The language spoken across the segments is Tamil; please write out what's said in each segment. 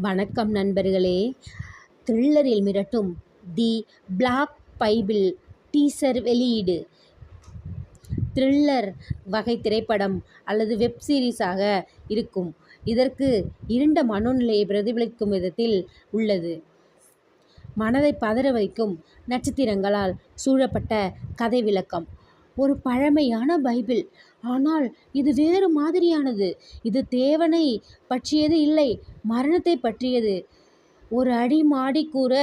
வணக்கம் நண்பர்களே. த்ரில்லரில் மிரட்டும் தி பிளாக் பைபிள் டீசர் வெளியீடு. த்ரில்லர் வகை திரைப்படம் அல்லது வெப் சீரிஸாக இருக்கும். இதற்கு இருண்ட மனோநிலையை பிரதிபலிக்கும் விதத்தில் உள்ளது. மனதை பதற வைக்கும் நட்சத்திரங்களால் சூழப்பட்ட கதை விளக்கம். ஒரு பழமையான பைபிள். ஆனால் இது வேறு மாதிரியானது. இது தேவனை பற்றியது இல்லை மரணத்தை பற்றியது. ஒரு அடி மாடி கூற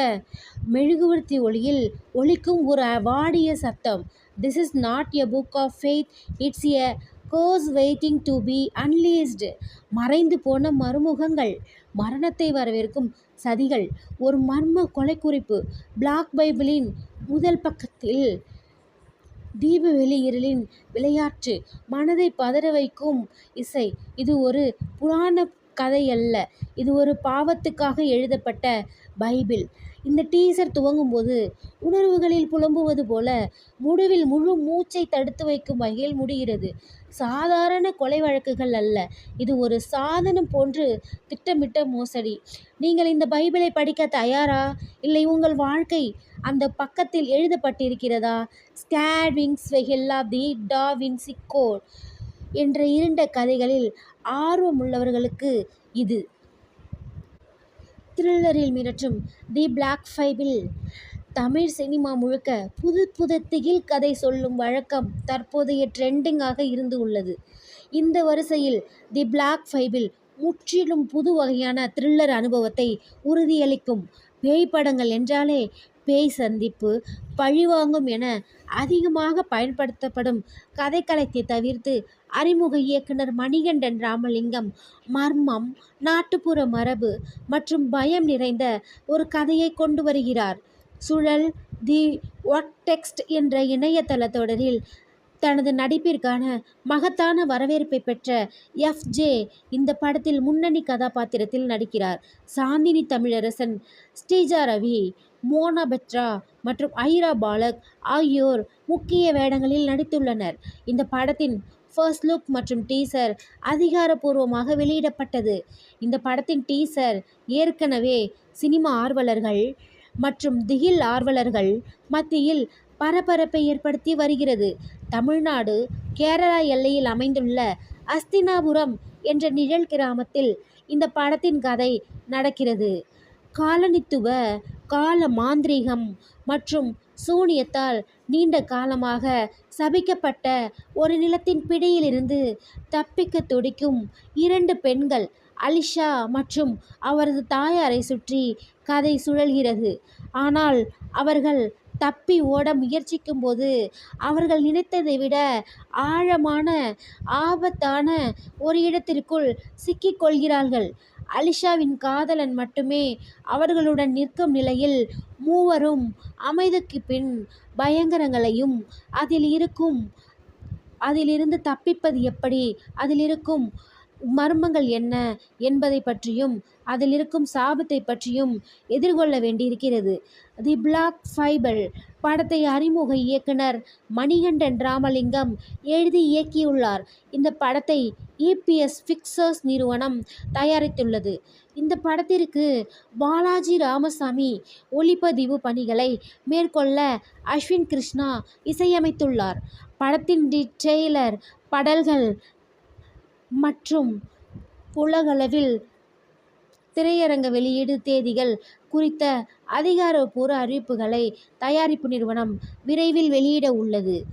மெழுகுவர்த்தி ஒளியில் ஒலிக்கும் ஒரு வாடிய சத்தம். This is not a book of faith it's a cos waiting to be unleashed மறைந்து போன மறுமுகங்கள் மரணத்தை வரவேற்கும் சதிகள். ஒரு மர்ம கொலை குறிப்பு பிளாக் பைபிளின் முதல் பக்கத்தில் தீபவெளி இருளின் விளையாட்டு மனதை பதற வைக்கும் இசை. இது ஒரு புராண கதை அல்ல. இது ஒரு பாவத்துக்காக எழுதப்பட்ட பைபிள். இந்த டீசர் துவங்கும்போது உணர்வுகளில் புலம்புவது போல முடிவில் முழு மூச்சை தடுத்து வைக்கும் வகையில் முடிகிறது. சாதாரண கொலை வழக்குகள் அல்ல. இது ஒரு சாதனம் போன்று திட்டமிட்ட மோசடி. நீங்கள் இந்த பைபிளை படிக்க தயாரா? இல்லை உங்கள் வாழ்க்கை அந்த பக்கத்தில் எழுதப்பட்டிருக்கிறதா? ஸ்கேட்விங்ஸ் வெஹெல்லா தி டா வின்சி கோட். என்ற இருண்ட கதைகளில் ஆர்வமுள்ளவர்களுக்கு இது. த்ரில்லரில் மிரட்டும் தி பிளாக் ஃபைவில் தமிழ் சினிமா முழுக்க புது புது திகில் கதை சொல்லும் வழக்கம் தற்போதைய ட்ரெண்டிங்காக இருந்து உள்ளது. இந்த வரிசையில் தி பிளாக் ஃபைவில் முற்றிலும் புது வகையான த்ரில்லர் அனுபவத்தை உறுதியளிக்கும் பேய் படங்கள் என்றாலே பேய் சந்திப்பு பழிவாங்கும் என அதிகமாக பயன்படுத்தப்படும் கதைக்களத்தை தவிர்த்து அறிமுக இயக்குனர் மணிகண்டன் ராமலிங்கம். மர்மம் நாட்டுப்புற மரபு மற்றும் பயம் நிறைந்த ஒரு கதையை கொண்டு வருகிறார். சுழல் தி ஒட் டெக்ஸ்ட் என்ற இணையதள தொடரில் தனது நடிப்பிற்கான மகத்தான வரவேற்பை பெற்ற எஃப். ஜே. இந்த படத்தில் முன்னணி கதாபாத்திரத்தில் நடிக்கிறார். சாந்தினி தமிழரசன் ஸ்ரீஜா ரவி மோனா பெட்ரா மற்றும் ஐரா பாலக் ஆகியோர் முக்கிய வேடங்களில் நடித்துள்ளனர். இந்த படத்தின் ஃபர்ஸ்ட் லுக் மற்றும் டீசர் அதிகாரப்பூர்வமாக வெளியிடப்பட்டது. இந்த படத்தின் டீசர் ஏற்கனவே சினிமா ஆர்வலர்கள் மற்றும் திகில் ஆர்வலர்கள் மத்தியில் பரபரப்பை ஏற்படுத்தி வருகிறது. தமிழ்நாடு கேரளா எல்லையில் அமைந்துள்ள அஸ்தினாபுரம் என்ற நிழல் கிராமத்தில் இந்த படத்தின் கதை நடக்கிறது. காலனித்துவ கால மாந்திரீகம் மற்றும் சூனியத்தால் நீண்ட காலமாக சபிக்கப்பட்ட ஒரு நிலத்தின் பிடியிலிருந்து தப்பிக்க துடிக்கும் இரண்டு பெண்கள் அலிஷா மற்றும் அவரது தாயாரை சுற்றி கதை சுழல்கிறது. ஆனால் அவர்கள் தப்பி ஓட முயற்சிக்கும்போது அவர்கள் நினைத்ததை விட ஆழமான ஆபத்தான ஒரு இடத்திற்குள் சிக்கிக்கொள்கிறார்கள் அலிஷாவின் காதலன் மட்டுமே அவர்களுடன் நிற்கும் நிலையில் மூவரும் அமைதிக்கு பின் பயங்கரங்களையும் அதில் இருக்கும் அதிலிருந்து தப்பிப்பது எப்படி அதில் இருக்கும் மர்மங்கள் என்ன என்பதை பற்றியும் அதில் இருக்கும் சாபத்தை பற்றியும் எதிர்கொள்ள வேண்டியிருக்கிறது. தி பிளாக் ஃபைபிள் படத்தை அறிமுக இயக்குனர் மணிகண்டன் ராமலிங்கம் எழுதி இயக்கியுள்ளார். இந்த படத்தை இபிஎஸ் பிக்சர்ஸ் நிறுவனம் தயாரித்துள்ளது. இந்த படத்திற்கு பாலாஜி ராமசாமி ஒளிப்பதிவு பணிகளை மேற்கொள்ள அஸ்வின் கிருஷ்ணா இசையமைத்துள்ளார். படத்தின் டி ட்ரெய்லர் படல்கள் மற்றும் உலகளவில் திரையரங்க வெளியீடு தேதிகள் குறித்த அதிகாரப்பூர்வ அறிவிப்புகளை தயாரிப்பு நிறுவனம் விரைவில் வெளியிட உள்ளது.